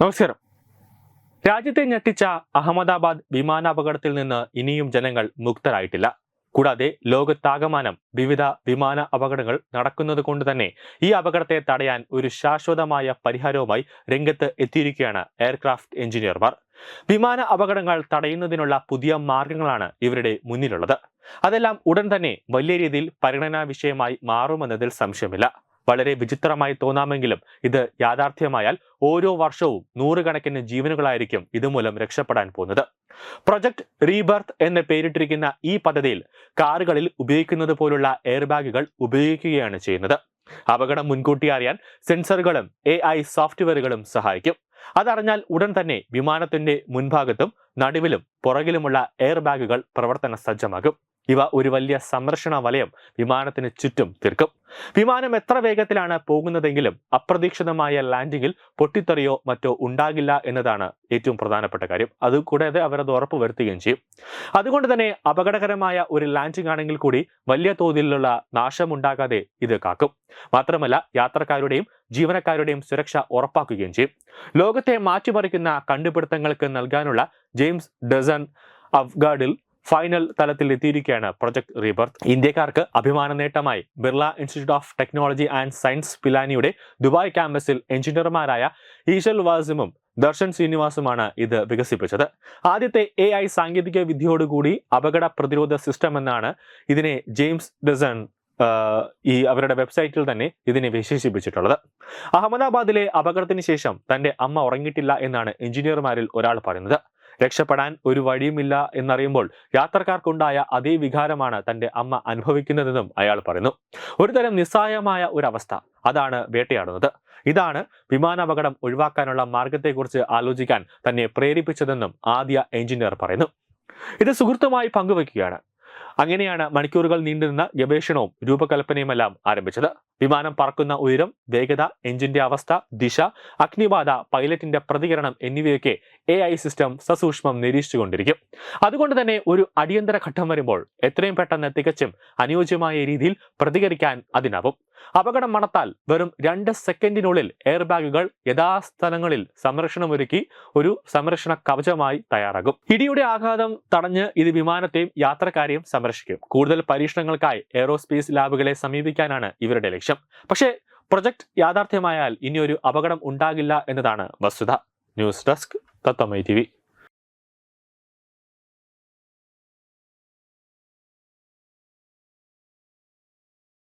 നമസ്കാരം. രാജ്യത്തെ ഞെട്ടിച്ച അഹമ്മദാബാദ് വിമാനാപകടത്തിൽ നിന്ന് ഇനിയും ജനങ്ങൾ മുക്തരായിട്ടില്ല. കൂടാതെ ലോകത്താകമാനം വിവിധ വിമാന അപകടങ്ങൾ നടക്കുന്നത് കൊണ്ട് തന്നെ ഈ അപകടത്തെ തടയാൻ ഒരു ശാശ്വതമായ പരിഹാരവുമായി രംഗത്ത് എത്തിയിരിക്കുകയാണ് എയർക്രാഫ്റ്റ് എഞ്ചിനീയർമാർ. വിമാന അപകടങ്ങൾ തടയുന്നതിനുള്ള പുതിയ മാർഗങ്ങളാണ് ഇവരുടെ മുന്നിലുള്ളത്. അതെല്ലാം ഉടൻ തന്നെ വലിയ രീതിയിൽ പരിഗണനാ വിഷയമായി മാറുമെന്നതിൽ സംശയമില്ല. വളരെ വിചിത്രമായി തോന്നാമെങ്കിലും ഇത് യാഥാർത്ഥ്യമായാൽ ഓരോ വർഷവും നൂറുകണക്കിന് ജീവനുകളായിരിക്കും ഇതുമൂലം രക്ഷപ്പെടാൻ പോകുന്നത്. പ്രൊജക്ട് റീബർത്ത് എന്ന് പേരിട്ടിരിക്കുന്ന ഈ പദ്ധതിയിൽ കാറുകളിൽ ഉപയോഗിക്കുന്നത് പോലുള്ള എയർ ബാഗുകൾ ഉപയോഗിക്കുകയാണ് ചെയ്യുന്നത്. അപകടം മുൻകൂട്ടി അറിയാൻ സെൻസറുകളും എ ഐ സോഫ്റ്റ്വെയറുകളും സഹായിക്കും. അതറിഞ്ഞാൽ ഉടൻ തന്നെ വിമാനത്തിന്റെ മുൻഭാഗത്തും നടുവിലും പുറകിലുമുള്ള എയർ ബാഗുകൾ പ്രവർത്തന സജ്ജമാകും ഇവ ഒരു വലിയ സംരക്ഷണ വലയം വിമാനത്തിന് ചുറ്റും തീർക്കും. വിമാനം എത്ര വേഗത്തിലാണ് പോകുന്നതെങ്കിലും അപ്രതീക്ഷിതമായ ലാൻഡിങ്ങിൽ പൊട്ടിത്തെറിയോ മറ്റോ ഉണ്ടാകില്ല എന്നതാണ് ഏറ്റവും പ്രധാനപ്പെട്ട കാര്യം. അതുകൂടാതെ അവരത് ഉറപ്പ് വരുത്തുകയും ചെയ്യും. അതുകൊണ്ട് തന്നെ അപകടകരമായ ഒരു ലാൻഡിംഗ് ആണെങ്കിൽ കൂടി വലിയ തോതിലുള്ള നാശമുണ്ടാകാതെ ഇത് കാക്കും. മാത്രമല്ല യാത്രക്കാരുടെയും ജീവനക്കാരുടെയും സുരക്ഷ ഉറപ്പാക്കുകയും ചെയ്യും. ലോകത്തെ മാറ്റിമറിക്കുന്ന കണ്ടുപിടുത്തങ്ങൾക്ക് നൽകാനുള്ള ജെയിംസ് ഡസൺ അഫ്ഗാഡിൽ ഫൈനൽ തലത്തിൽ എത്തിയിരിക്കുകയാണ് പ്രൊജക്ട് റീബർത്ത്. ഇന്ത്യക്കാർക്ക് അഭിമാന നേട്ടമായി Birla institute of technology and science പിലാനിയുടെ Dubai ക്യാമ്പസിൽ എഞ്ചിനീയർമാരായ ഈശൽ വാസിമും ദർശൻ ശ്രീനിവാസുമാണ് ഇത് വികസിപ്പിച്ചത്. ആദ്യത്തെ എ ഐ സാങ്കേതിക വിദ്യയോടുകൂടി അപകട പ്രതിരോധ സിസ്റ്റം എന്നാണ് ഇതിനെ ജെയിംസ് ഡസൺ ഈ അവരുടെ വെബ്സൈറ്റിൽ തന്നെ ഇതിനെ വിശേഷിപ്പിച്ചിട്ടുള്ളത്. അഹമ്മദാബാദിലെ അപകടത്തിന് ശേഷം തന്റെ അമ്മ ഉറങ്ങിയിട്ടില്ല എന്നാണ് എഞ്ചിനീയർമാരിൽ ഒരാൾ പറയുന്നത്. രക്ഷപ്പെടാൻ ഒരു വഴിയുമില്ല എന്നറിയുമ്പോൾ യാത്രക്കാർക്കുണ്ടായ അതേ വികാരമാണ് തന്റെ അമ്മ അനുഭവിക്കുന്നതെന്നും അയാൾ പറയുന്നു. ഒരു തരം നിസ്സഹായമായ ഒരു അവസ്ഥ അതാണ് വേട്ടയാടുന്നത്. ഇതാണ് വിമാനാപകടം ഒഴിവാക്കാനുള്ള മാർഗത്തെക്കുറിച്ച് ആലോചിക്കാൻ തന്നെ പ്രേരിപ്പിച്ചതെന്നും ആദ്യ എഞ്ചിനീയർ പറയുന്നു. ഇത് സുഹൃത്തുമായി പങ്കുവയ്ക്കുകയാണ് അങ്ങനെയാണ് മണിക്കൂറുകൾ നീണ്ടുനിന്ന ഗവേഷണവും രൂപകൽപ്പനയുമെല്ലാം ആരംഭിച്ചത്. വിമാനം പറക്കുന്ന ഉയരം വേഗത എഞ്ചിന്റെ അവസ്ഥ ദിശ അഗ്നിബാധ പൈലറ്റിന്റെ പ്രതികരണം എന്നിവയൊക്കെ എ ഐ സിസ്റ്റം സസൂക്ഷ്മം നിരീക്ഷിച്ചുകൊണ്ടിരിക്കും. അതുകൊണ്ട് തന്നെ ഒരു അടിയന്തര ഘട്ടം വരുമ്പോൾ എത്രയും പെട്ടെന്ന് തികച്ചും അനുയോജ്യമായ രീതിയിൽ പ്രതികരിക്കാൻ അതിനാവും. അപകടം മണത്താൽ വെറും രണ്ട് സെക്കൻഡിനുള്ളിൽ എയർ ബാഗുകൾ യഥാസ്ഥലങ്ങളിൽ സംരക്ഷണമൊരുക്കി ഒരു സംരക്ഷണ കവചമായി തയ്യാറാകും. ഇടിയുടെ ആഘാതം തടഞ്ഞ് ഇത് വിമാനത്തെയും യാത്രക്കാരെയും സംരക്ഷിക്കും. കൂടുതൽ പരീക്ഷണങ്ങൾക്കായി എയറോസ്പേസ് ലാബുകളെ സമീപിക്കാനാണ് ഇവരുടെ ലക്ഷ്യം. പക്ഷേ പ്രൊജക്ട് യാഥാർത്ഥ്യമായാൽ ഇനിയൊരു അപകടം ഉണ്ടാകില്ല എന്നതാണ് വസ്തുത. ന്യൂസ് ഡെസ്ക് തത്വമൈ ടി